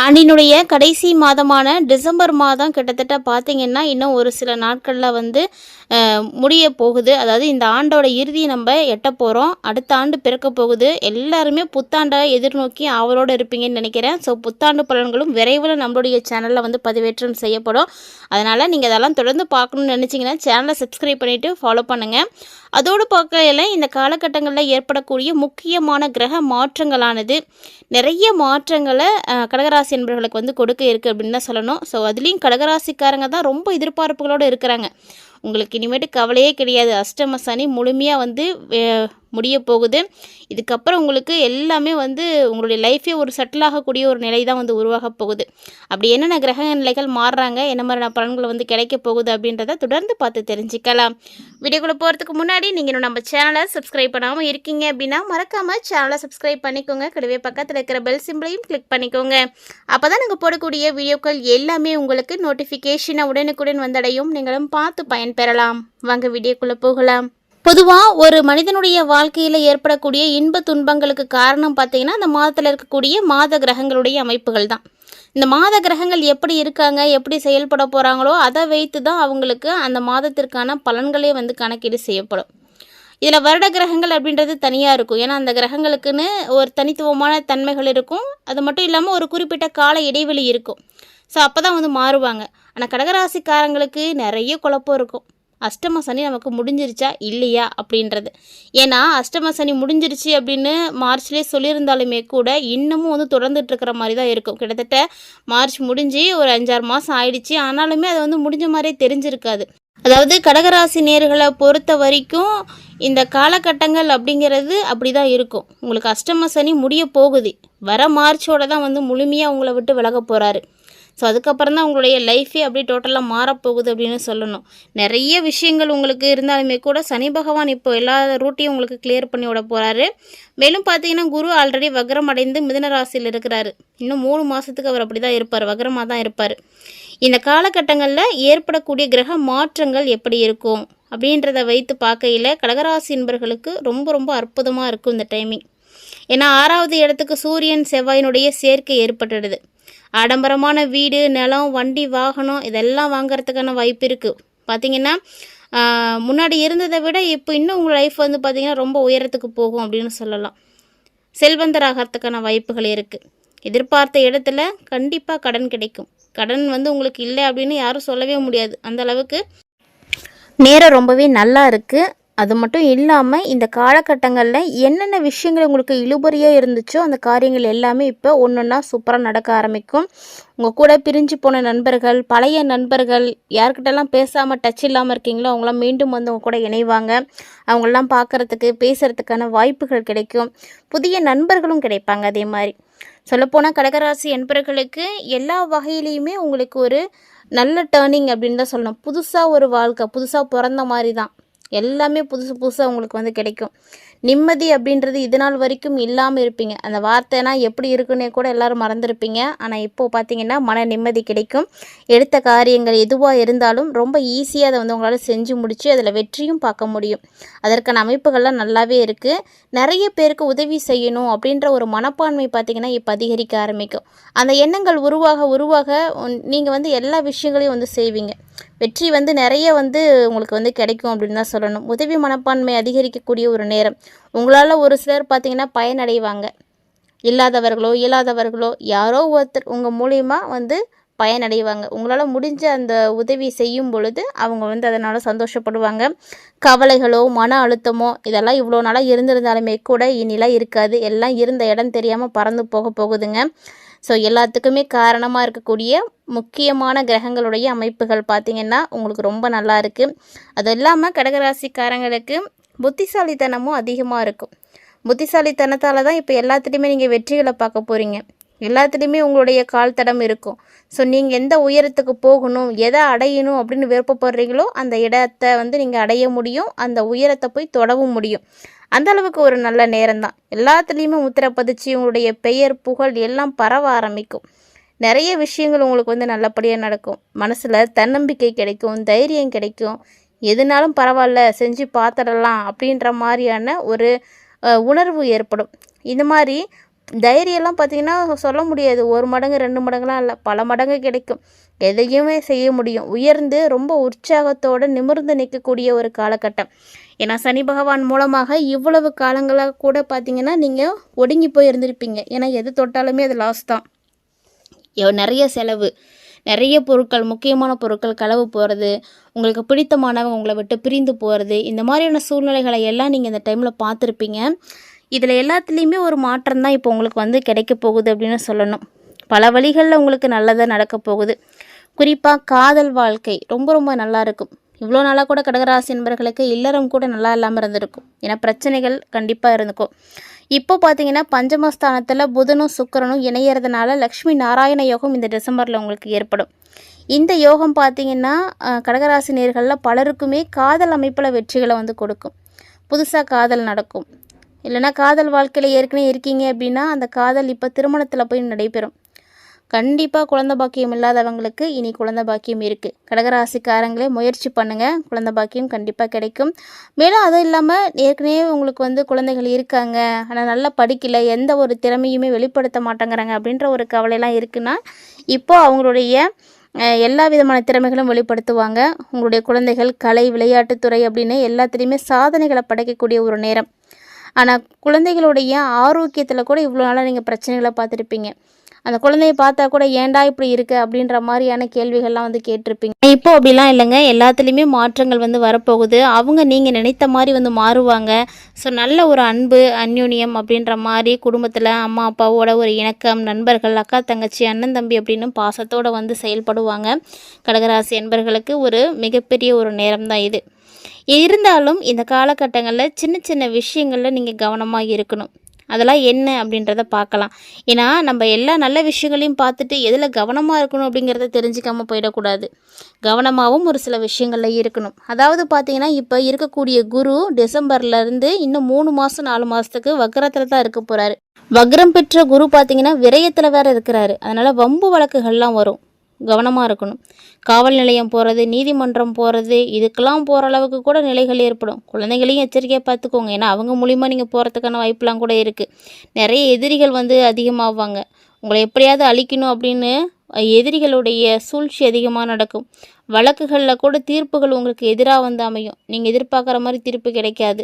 ஆண்டினுடைய கடைசி மாதமான டிசம்பர் மாதம் கிட்டத்தட்ட பார்த்திங்கன்னா இன்னும் ஒரு சில நாட்களில் வந்து முடிய போகுது. அதாவது இந்த ஆண்டோட இறுதியை நம்ம எட்ட போகிறோம் அடுத்த ஆண்டு பிறக்க போகுது. எல்லாருமே புத்தாண்டை எதிர்நோக்கி ஆவலோடு இருப்பீங்கன்னு நினைக்கிறேன். ஸோ புத்தாண்டு பலன்களும் விரைவில் நம்மளுடைய சேனலில் வந்து பதிவேற்றம் செய்யப்படும். அதனால் நீங்கள் அதெல்லாம் தொடர்ந்து பார்க்கணும்னு நினச்சிங்கன்னா சேனலை சப்ஸ்கிரைப் பண்ணிவிட்டு ஃபாலோ பண்ணுங்கள் அதோடு பார்க்கையில இந்த காலகட்டங்களில் ஏற்படக்கூடிய முக்கியமான கிரக மாற்றங்களானது நிறைய மாற்றங்களை கடகராசி என்பவர்களுக்கு வந்து கொடுக்க இருக்குது அப்படின்னு தான் சொல்லணும். ஸோ அதுலேயும் கடகராசிக்காரங்க தான் ரொம்ப எதிர்பார்ப்புகளோடு இருக்கிறாங்க. உங்களுக்கு இனிமேட்டு கவலையே கிடையாது. அஷ்டம சனி முழுமையாக வந்து முடிய போகுது. இதுக்கப்புறம் உங்களுக்கு எல்லாமே வந்து உங்களுடைய லைஃபே ஒரு செட்டில் ஆகக்கூடிய ஒரு நிலை தான் வந்து உருவாக போகுது. அப்படி என்னென்ன கிரக நிலைகள் மாறுறாங்க என்ன மாதிரியான பலன்கள் வந்து கிடைக்க போகுது அப்படின்றத தொடர்ந்து பார்த்து தெரிஞ்சுக்கலாம். வீடியோக்குள்ளே போகிறதுக்கு முன்னாடி நீங்கள் இன்னும் நம்ம சேனலை சப்ஸ்கிரைப் பண்ணாமல் இருக்கீங்க அப்படின்னா மறக்காமல் சேனலை சப்ஸ்கிரைப் பண்ணிக்கோங்க. கூடவே பக்கத்தில் இருக்கிற பெல் சிம்பிளையும் கிளிக் பண்ணிக்கோங்க. அப்போ தான் நாங்கள் போடக்கூடிய வீடியோக்கள் எல்லாமே உங்களுக்கு நோட்டிஃபிகேஷனை உடனுக்குடன் வந்தடையும். நீங்களும் பார்த்து பயன்பெறலாம் வாங்க வீடியோக்குள்ளே போகலாம். பொதுவாக ஒரு மனிதனுடைய வாழ்க்கையில் ஏற்படக்கூடிய இன்ப துன்பங்களுக்கு காரணம் பார்த்தீங்கன்னா அந்த மாதத்தில் இருக்கக்கூடிய மாத கிரகங்களுடைய அமைப்புகள் தான். இந்த மாத கிரகங்கள் எப்படி இருக்காங்க எப்படி செயல்பட போகிறாங்களோ அதை வைத்து தான் அவங்களுக்கு அந்த மாதத்திற்கான பலன்களே வந்து கணக்கீடு செய்யப்படும். இதில் வருட கிரகங்கள் அப்படின்றது தனியாக இருக்கும். ஏன்னா அந்த கிரகங்களுக்குன்னு ஒரு தனித்துவமான தன்மைகள் இருக்கும். அது மட்டும் இல்லாமல் ஒரு குறிப்பிட்ட கால இடைவெளி இருக்கும். ஸோ அப்போ தான் வந்து மாறுவாங்க. ஆனால் கடகராசிக்காரங்களுக்கு நிறைய குழப்பம் இருக்கும். அஷ்டம சனி நமக்கு முடிஞ்சிருச்சா? இல்லையா? அப்படின்றது. ஏன்னா அஷ்டம சனி முடிஞ்சிருச்சு அப்படின்னு மார்ச்லேயே சொல்லியிருந்தாலுமே கூட இன்னமும் வந்து தொடர்ந்துட்டு இருக்கிற மாதிரி தான் இருக்கும். கிட்டத்தட்ட மார்ச் முடிஞ்சு ஒரு அஞ்சாறு மாதம் ஆயிடுச்சு. ஆனாலுமே அது வந்து முடிஞ்ச மாதிரியே தெரிஞ்சிருக்காது. அதாவது கடகராசி நேர்களை பொறுத்த வரைக்கும் இந்த காலகட்டங்கள் அப்படிங்கிறது அப்படி தான் இருக்கும். உங்களுக்கு அஷ்டம சனி முடிய போகுது. வர மார்ச்சோட தான் வந்து முழுமையாக உங்களை விட்டு விலக போகிறாரு ஸோ அதுக்கப்புறம் தான் உங்களுடைய லைஃபே அப்படியே டோட்டலாக மாறப்போகுது அப்படின்னு சொல்லணும். நிறைய விஷயங்கள் உங்களுக்கு இருந்தாலுமே கூட சனி பகவான் இப்போ எல்லா ரூட்டையும் உங்களுக்கு கிளியர் பண்ணி விட போகிறாரு மேலும் பார்த்தீங்கன்னா குரு ஆல்ரெடி வக்ரம் அடைந்து மிதன ராசியில் இருக்கிறாரு. இன்னும் மூணு மாதத்துக்கு அவர் அப்படி தான் இருப்பார். வக்ரமாக தான் இருப்பார். இந்த காலகட்டங்களில் ஏற்படக்கூடிய கிரக மாற்றங்கள் எப்படி இருக்கும் அப்படின்றத வைத்து பார்க்கையில் கடகராசி என்பர்களுக்கு ரொம்ப ரொம்ப அற்புதமாக இருக்கும் இந்த டைமிங் ஏன்னா ஆறாவது இடத்துக்கு சூரியன் செவ்வாயினுடைய சேர்க்கை ஏற்பட்டுடுது. ஆடம்பரமான வீடு நிலம் வண்டி வாகனம் இதெல்லாம் வாங்குறதுக்கான வாய்ப்பு இருக்குது பார்த்தீங்கன்னா முன்னாடி இருந்ததை விட இப்போ இன்னும் உங்கள் லைஃப் வந்து பார்த்திங்கன்னா ரொம்ப உயரத்துக்கு போகும் அப்படின்னு சொல்லலாம். செல்வந்தராகிறதுக்கான வாய்ப்புகள் இருக்குது எதிர்பார்த்த இடத்துல கண்டிப்பாக கடன் கிடைக்கும். கடன் வந்து உங்களுக்கு இல்லை அப்படின்னு யாரும் சொல்லவே முடியாது. அந்த அளவுக்கு நேரம் ரொம்பவே நல்லா இருக்குது அது மட்டும் இல்லாமல் இந்த காலகட்டங்களில் என்னென்ன விஷயங்கள் உங்களுக்கு இழுபறியாக இருந்துச்சோ அந்த காரியங்கள் எல்லாமே இப்போ ஒன்று ஒன்றா சூப்பராக நடக்க ஆரம்பிக்கும். உங்கள் கூட பிரிஞ்சு போன நண்பர்கள் பழைய நண்பர்கள் யார்கிட்டலாம் பேசாமல் டச் இல்லாமல் இருக்கீங்களோ அவங்களாம் மீண்டும் வந்து உங்கள் கூட இணைவாங்க. அவங்களெல்லாம் பார்க்குறதுக்கு பேசுகிறதுக்கான வாய்ப்புகள் கிடைக்கும். புதிய நண்பர்களும் கிடைப்பாங்க அதே மாதிரி. சொல்லப்போனால் கடகராசி என்பர்களுக்கு எல்லா வகையிலையுமே உங்களுக்கு ஒரு நல்ல டேர்னிங் அப்படின்னு தான் சொல்லணும். புதுசாக ஒரு வாழ்க்கை புதுசாக பிறந்த மாதிரி தான். எல்லாமே புதுசு புதுசாக உங்களுக்கு வந்து கிடைக்கும். நிம்மதி அப்படின்றது இது நாள் வரைக்கும் இல்லாமல் இருப்பீங்க. அந்த வார்த்தைனா எப்படி இருக்குன்னே கூட எல்லோரும் மறந்துருப்பீங்க. ஆனால் இப்போது பார்த்தீங்கன்னா மன நிம்மதி கிடைக்கும். எடுத்த காரியங்கள் எதுவாக இருந்தாலும் ரொம்ப ஈஸியாக அதை வந்து உங்களால் செஞ்சு முடித்து அதில் வெற்றியும் பார்க்க முடியும். அதற்கான அமைப்புகள்லாம் நல்லாவே இருக்குது நிறைய பேருக்கு உதவி செய்யணும் அப்படின்ற ஒரு மனப்பான்மை பார்த்தீங்கன்னா இப்போ அதிகரிக்க ஆரம்பிக்கும். அந்த எண்ணங்கள் உருவாக உருவாக நீங்கள் வந்து எல்லா விஷயங்களையும் வந்து செய்வீங்க. வெற்றி வந்து நிறைய வந்து உங்களுக்கு வந்து கிடைக்கும் அப்படின்னு தான் சொல்லணும். உதவி மனப்பான்மை அதிகரிக்கக்கூடிய ஒரு நேரம். உங்களால் ஒரு சிலர் பார்த்திங்கன்னா பயனடைவாங்க. இல்லாதவர்களோ இயலாதவர்களோ யாரோ ஒருத்தர் உங்கள் மூலியமாக வந்து பயனடைவாங்க. உங்களால் முடிஞ்ச அந்த உதவி செய்யும் பொழுது அவங்க வந்து அதனால் சந்தோஷப்படுவாங்க. கவலைகளோ மன அழுத்தமோ இதெல்லாம் இவ்வளோ நாளாக இருந்திருந்தாலுமே கூட இனிலாம் இருக்காது. எல்லாம் இருந்த இடம் தெரியாமல் பறந்து போக போகுதுங்க. ஸோ எல்லாத்துக்குமே காரணமாக இருக்கக்கூடிய முக்கியமான கிரகங்களுடைய அமைப்புகள் பார்த்திங்கன்னா உங்களுக்கு ரொம்ப நல்லா இருக்குது அது இல்லாமல் கடகராசிக்காரங்களுக்கு புத்திசாலித்தனமும் அதிகமாக இருக்கும். புத்திசாலித்தனத்தால் தான் இப்போ எல்லாத்துலேயுமே நீங்கள் வெற்றிகளை பார்க்க போகிறீங்க எல்லாத்துலேயுமே உங்களுடைய கால் தடம் இருக்கும். ஸோ நீங்கள் எந்த உயரத்துக்கு போகணும் எதை அடையணும் அப்படின்னு விருப்பப்படுறீங்களோ அந்த இடத்தை வந்து நீங்கள் அடைய முடியும். அந்த உயரத்தை போய் தொடவும் முடியும். அந்த அளவுக்கு ஒரு நல்ல நேரம் தான் எல்லாத்துலேயுமே முத்திரை உங்களுடைய பெயர் புகழ் எல்லாம் பரவ ஆரம்பிக்கும். நிறைய விஷயங்கள் உங்களுக்கு வந்து நல்லபடியாக நடக்கும். மனசில் தன்னம்பிக்கை கிடைக்கும் தைரியம் கிடைக்கும். எதுனாலும் பரவாயில்ல செஞ்சு பார்த்துடலாம் அப்படின்ற மாதிரியான ஒரு உணர்வு ஏற்படும். இந்த மாதிரி தைரியம்லாம் பார்த்திங்கன்னா சொல்ல முடியாது. ஒரு மடங்கு ரெண்டு மடங்குலாம் இல்லை. பல மடங்கு கிடைக்கும். எதையுமே செய்ய முடியும். உயர்ந்து ரொம்ப உற்சாகத்தோடு நிமிர்ந்து நிற்கக்கூடிய ஒரு காலகட்டம். ஏன்னா சனி பகவான் மூலமாக இவ்வளவு காலங்களாக கூட பார்த்திங்கன்னா நீங்கள் ஒடுங்கி போய் இருந்திருப்பீங்க ஏன்னா எது தொட்டாலுமே அது லாஸ் தான். நிறைய செலவு. நிறைய பொருட்கள் முக்கியமான பொருட்கள் களவு போகிறது உங்களுக்கு பிடித்தமானவங்க உங்களை விட்டு பிரிந்து போகிறது இந்த மாதிரியான சூழ்நிலைகளை எல்லாம் நீங்கள் இந்த டைமில் பார்த்துருப்பீங்க. இதில் எல்லாத்துலேயுமே ஒரு மாற்றம் தான் இப்போ உங்களுக்கு வந்து கிடைக்க போகுது அப்படின்னு சொல்லணும். பல வழிகளில் உங்களுக்கு நல்லதாக நடக்க போகுது. குறிப்பாக காதல் வாழ்க்கை ரொம்ப ரொம்ப நல்லா இருக்கும். இவ்வளோ நாளாக கூட கடகராசி என்பர்களுக்கு இல்லறம் கூட நல்லா இல்லாமல் இருந்திருக்கும். ஏன்னா பிரச்சனைகள் கண்டிப்பாக இருந்துக்கும். இப்போ பார்த்தீங்கன்னா பஞ்சமஸ்தானத்தில் புதனும் சுக்கரனும் இணையறதுனால லக்ஷ்மி நாராயண யோகம் இந்த டிசம்பரில் உங்களுக்கு ஏற்படும். இந்த யோகம் பார்த்தீங்கன்னா கடகராசி நேர்களில் பலருக்குமே காதல் அமைப்பில் வெற்றிகளை வந்து கொடுக்கும். புதுசாக காதல் நடக்கும். இல்லைன்னா காதல் வாழ்க்கையில் ஏற்கனவே இருக்கீங்க அப்படின்னா அந்த காதல் இப்போ திருமணத்தில் போய் நடைபெறும். கண்டிப்பாக குழந்தை பாக்கியம் இல்லாதவங்களுக்கு இனி குழந்தை பாக்கியம் இருக்குது கடகராசிக்காரங்களே முயற்சி பண்ணுங்கள் குழந்தை பாக்கியம் கண்டிப்பாக கிடைக்கும். மேலும் அதுவும் இல்லாமல் ஏற்கனவே உங்களுக்கு வந்து குழந்தைகள் இருக்காங்க. ஆனால் நல்லா படிக்கலை. எந்த ஒரு திறமையுமே வெளிப்படுத்த மாட்டேங்கிறாங்க அப்படின்ற ஒரு கவலையெல்லாம் இருக்குன்னா இப்போது அவங்களுடைய எல்லா விதமான திறமைகளும் வெளிப்படுத்துவாங்க. உங்களுடைய குழந்தைகள் கலை விளையாட்டுத்துறை அப்படின்னு எல்லாத்துலேயுமே சாதனைகளை படைக்கக்கூடிய ஒரு நேரம். ஆனால் குழந்தைகளுடைய ஆரோக்கியத்தில் கூட இவ்வளோ நாளாக நீங்கள் பிரச்சனைகளை பார்த்துருப்பீங்க. அந்த குழந்தைய பார்த்தா கூட ஏன்டா இப்படி இருக்கு அப்படின்ற மாதிரியான கேள்விகள்லாம் வந்து கேட்டிருப்பீங்க. இப்போ அப்படிலாம் இல்லைங்க. எல்லாத்துலேயுமே மாற்றங்கள் வந்து வரப்போகுது. அவங்க நீங்கள் நினைத்த மாதிரி வந்து மாறுவாங்க. ஸோ நல்ல ஒரு அன்பு அந்யூனியம் அப்படின்ற மாதிரி குடும்பத்தில் அம்மா அப்பாவோட ஒரு இணக்கம் நண்பர்கள் அக்கா தங்கச்சி அண்ணன் தம்பி அப்படின்னு பாசத்தோடு வந்து செயல்படுவாங்க. கடகராசி என்பர்களுக்கு ஒரு மிகப்பெரிய ஒரு நேரம் தான் இது. இருந்தாலும் இந்த காலகட்டங்களில் சின்ன சின்ன விஷயங்களில் நீங்கள் கவனமாக இருக்கணும். அதெல்லாம் என்ன அப்படின்றத பார்க்கலாம். ஏன்னா நம்ம எல்லா நல்ல விஷயங்களையும் பார்த்துட்டு எதில் கவனமாக இருக்கணும் அப்படிங்கிறத தெரிஞ்சிக்காமல் போயிடக்கூடாது. கவனமாகவும் ஒரு சில விஷயங்களில் இருக்கணும். அதாவது பார்த்தீங்கன்னா இப்போ இருக்கக்கூடிய குரு டிசம்பர்லேருந்து இன்னும் மூணு மாதம் நாலு மாதத்துக்கு வக்கரத்தில் தான் இருக்க போகிறாரு வக்ரம் பெற்ற குரு பார்த்திங்கன்னா விரயத்தில் வேற இருக்கிறாரு. அதனால் வம்பு வழக்குகள்லாம் வரும். கவனமாக இருக்கணும். காவல் நிலையம் போகிறது நீதிமன்றம் போகிறது இதுக்கெல்லாம் போகிற அளவுக்கு கூட நிலைகள் ஏற்படும். குழந்தைகளையும் எச்சரிக்கையாக பார்த்துக்கோங்க ஏன்னா அவங்க மூலிமா நீங்கள் போகிறதுக்கான வாய்ப்பெலாம் கூட இருக்குது நிறைய எதிரிகள் வந்து அதிகமாகுவாங்க உங்களை எப்படியாவது அழிக்கணும் அப்படின்னு எதிரிகளுடைய சூழ்ச்சி அதிகமாக நடக்கும். வழக்குகளில் கூட தீர்ப்புகள் உங்களுக்கு எதிராக வந்து அமையும். நீங்கள் எதிர்பார்க்குற மாதிரி தீர்ப்பு கிடைக்காது.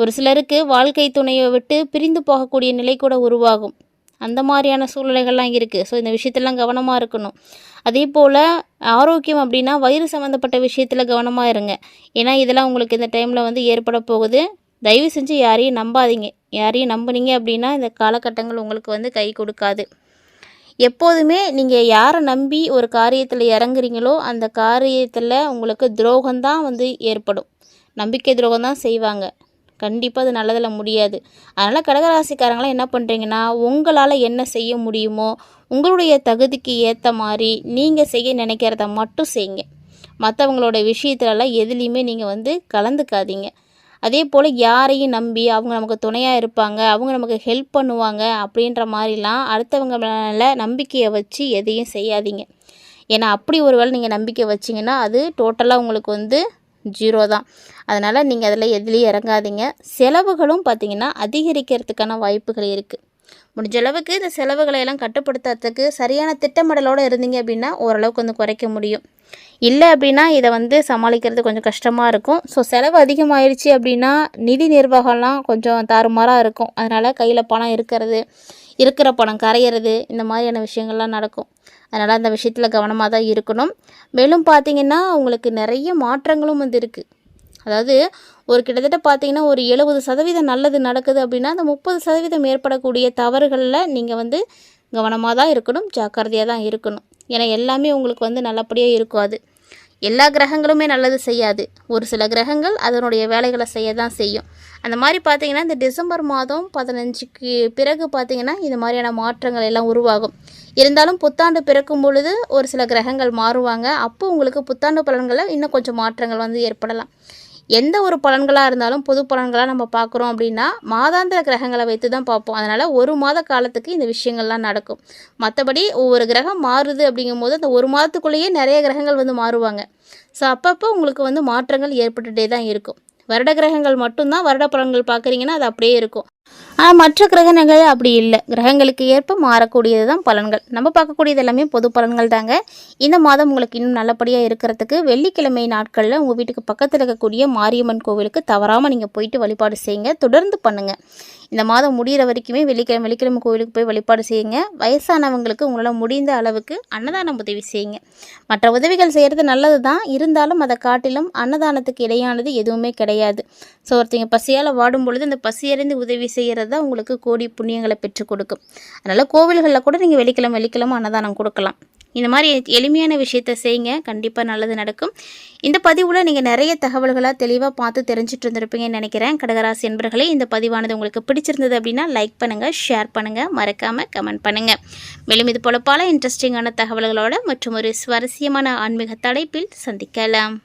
ஒரு சிலருக்கு வாழ்க்கை துணையை விட்டு பிரிந்து போகக்கூடிய நிலை கூட உருவாகும். அந்த மாதிரியான சூழ்நிலைகள்லாம் இருக்குது ஸோ இந்த விஷயத்தெல்லாம் கவனமாக இருக்கணும். அதே போல் ஆரோக்கியம் அப்படின்னா வயிறு சம்மந்தப்பட்ட விஷயத்தில் கவனமாக இருங்க. ஏன்னா இதெல்லாம் உங்களுக்கு இந்த டைமில் வந்து ஏற்பட போகுது. தயவு செஞ்சு யாரையும் நம்பாதீங்க. யாரையும் நம்புனீங்க அப்படின்னா இந்த காலகட்டங்கள் உங்களுக்கு வந்து கை கொடுக்காது. எப்போதுமே நீங்கள் யாரை நம்பி ஒரு காரியத்தில் இறங்குறீங்களோ அந்த காரியத்தில் உங்களுக்கு துரோகம்தான் வந்து ஏற்படும். நம்பிக்கை துரோகம் தான் செய்வாங்க. கண்டிப்பாக அது நல்லதில் முடியாது. அதனால் கடகராசிக்காரங்களாம் என்ன பண்ணுறீங்கன்னா உங்களால் என்ன செய்ய முடியுமோ உங்களுடைய தகுதிக்கு ஏற்ற மாதிரி நீங்கள் செய்ய நினைக்கிறத மட்டும் செய்யுங்க. மற்றவங்களோட விஷயத்துலலாம் எதுலேயுமே நீங்கள் வந்து கலந்துக்காதீங்க. அதே போல் யாரையும் நம்பி அவங்க நமக்கு துணையாக இருப்பாங்க அவங்க நமக்கு ஹெல்ப் பண்ணுவாங்க அப்படின்ற மாதிரிலாம் அடுத்தவங்க மேலே நம்பிக்கையை வச்சு எதையும் செய்யாதீங்க. ஏன்னா அப்படி ஒரு வேளை நீங்கள் நம்பிக்கை வச்சிங்கன்னா அது டோட்டலாக உங்களுக்கு வந்து ஜீரோ தான். அதனால் நீங்கள் அதில் எதுலேயும் இறங்காதீங்க. செலவுகளும் பார்த்திங்கன்னா அதிகரிக்கிறதுக்கான வாய்ப்புகள் இருக்குது முடிஞ்ச அளவுக்கு இந்த செலவுகளை எல்லாம் கட்டுப்படுத்துறதுக்கு சரியான திட்டமிடலோடு இருந்தீங்க அப்படின்னா ஓரளவுக்கு வந்து குறைக்க முடியும். இல்லை அப்படின்னா இதை வந்து சமாளிக்கிறது கொஞ்சம் கஷ்டமாக இருக்கும். ஸோ செலவு அதிகமாகிடுச்சு அப்படின்னா நிதி நிர்வாகம்லாம் கொஞ்சம் தாறுமாறாக இருக்கும். அதனால் கையில் பணம் இருக்கிறது இருக்கிற பணம் கரையிறது இந்த மாதிரியான விஷயங்கள்லாம் நடக்கும். அதனால் அந்த விஷயத்தில் கவனமாக தான் இருக்கணும். மேலும் பார்த்தீங்கன்னா உங்களுக்கு நிறைய மாற்றங்களும் வந்து இருக்குது அதாவது ஒரு கிட்டத்தட்ட பார்த்தீங்கன்னா ஒரு எழுபது சதவீதம் நல்லது நடக்குது அப்படின்னா அந்த முப்பது சதவீதம் ஏற்படக்கூடிய தவறுகளில் நீங்கள் வந்து கவனமாக தான் இருக்கணும் ஜாக்கிரதையாக தான் இருக்கணும். ஏன்னா எல்லாமே உங்களுக்கு வந்து நல்லபடியாக இருக்கும் அது. எல்லா கிரகங்களுமே நல்லது செய்யாது. ஒரு சில கிரகங்கள் அதனுடைய வேலைகளை செய்ய தான் செய்யும். அந்த மாதிரி பார்த்தீங்கன்னா இந்த டிசம்பர் மாதம் பதினஞ்சுக்கு பிறகு பார்த்தீங்கன்னா இந்த மாதிரியான மாற்றங்கள் எல்லாம் உருவாகும். இருந்தாலும் புத்தாண்டு பிறக்கும் பொழுது ஒரு சில கிரகங்கள் மாறுவாங்க. அப்போ உங்களுக்கு புத்தாண்டு பலன்களில் இன்னும் கொஞ்சம் மாற்றங்கள் வந்து ஏற்படலாம். எந்த ஒரு பலன்களாக இருந்தாலும் பொது பலன்களாக நம்ம பார்க்குறோம் அப்படின்னா மாதாந்திர கிரகங்களை வைத்து தான் பார்ப்போம். அதனால் ஒரு மாத காலத்துக்கு இந்த விஷயங்கள்லாம் நடக்கும். மற்றபடி ஒவ்வொரு கிரகம் மாறுது அப்படிங்கும்போது அந்த ஒரு மாதத்துக்குள்ளேயே நிறைய கிரகங்கள் வந்து மாறுவாங்க. ஸோ அப்பப்போ உங்களுக்கு வந்து மாற்றங்கள் ஏற்பட்டுகிட்டே தான் இருக்கும். வருட கிரகங்கள் மட்டும்தான் வருட பலன்கள் பார்க்குறீங்கன்னா அது அப்படியே இருக்கும். ஆனால் மற்ற கிரகணங்கள் அப்படி இல்லை. கிரகங்களுக்கு ஏற்ப மாறக்கூடியது தான் பலன்கள். நம்ம பார்க்கக்கூடியது எல்லாமே பொது பலன்கள் தாங்க. இந்த மாதம் உங்களுக்கு இன்னும் நல்லபடியாக இருக்கிறதுக்கு வெள்ளிக்கிழமை நாட்களில் உங்கள் வீட்டுக்கு பக்கத்தில் இருக்கக்கூடிய மாரியம்மன் கோவிலுக்கு தவறாமல் நீங்கள் போயிட்டு வழிபாடு செய்யுங்க. தொடர்ந்து பண்ணுங்கள் இந்த மாதம் முடிகிற வரைக்குமே வெள்ளிக்கிழமை வெள்ளிக்கிழமை கோவிலுக்கு போய் வழிபாடு செய்யுங்க. வயசானவங்களுக்கு உங்களால் முடிந்த அளவுக்கு அன்னதானம் உதவி செய்யுங்க. மற்ற உதவிகள் செய்கிறது நல்லது தான் இருந்தாலும் அதை காட்டிலும் அன்னதானத்துக்கு இடையானது எதுவுமே கிடையாது. ஸோ ஒருத்தங்க பசியால் வாடும் பொழுது அந்த பசியறிந்து உதவி செய்கிறது தான் உங்களுக்கு கோடி புண்ணியங்களை பெற்றுக் கொடுக்கும். அதனால் கோவில்களில் கூட நீங்கள் வெள்ளிக்கிழமை வெள்ளிக்கிழமை அன்னதானம் கொடுக்கலாம். இந்த மாதிரி எளிமையான விஷயத்த செய்யுங்க. கண்டிப்பாக நல்லது நடக்கும். இந்த பதிவில் நீங்கள் நிறைய தகவல்களாக தெளிவாக பார்த்து தெரிஞ்சுட்டு இருந்திருப்பீங்கன்னு நினைக்கிறேன். கடகராசி என்பர்களே இந்த பதிவானது உங்களுக்கு பிடிச்சிருந்தது அப்படின்னா லைக் பண்ணுங்கள் ஷேர் பண்ணுங்கள் மறக்காமல் கமெண்ட் பண்ணுங்கள் மேலும் இது போல பல இன்ட்ரெஸ்டிங்கான தகவல்களோட மற்றும் ஒரு சுவாரஸ்யமான ஆன்மீக தலைப்பில் சந்திக்கலாம்.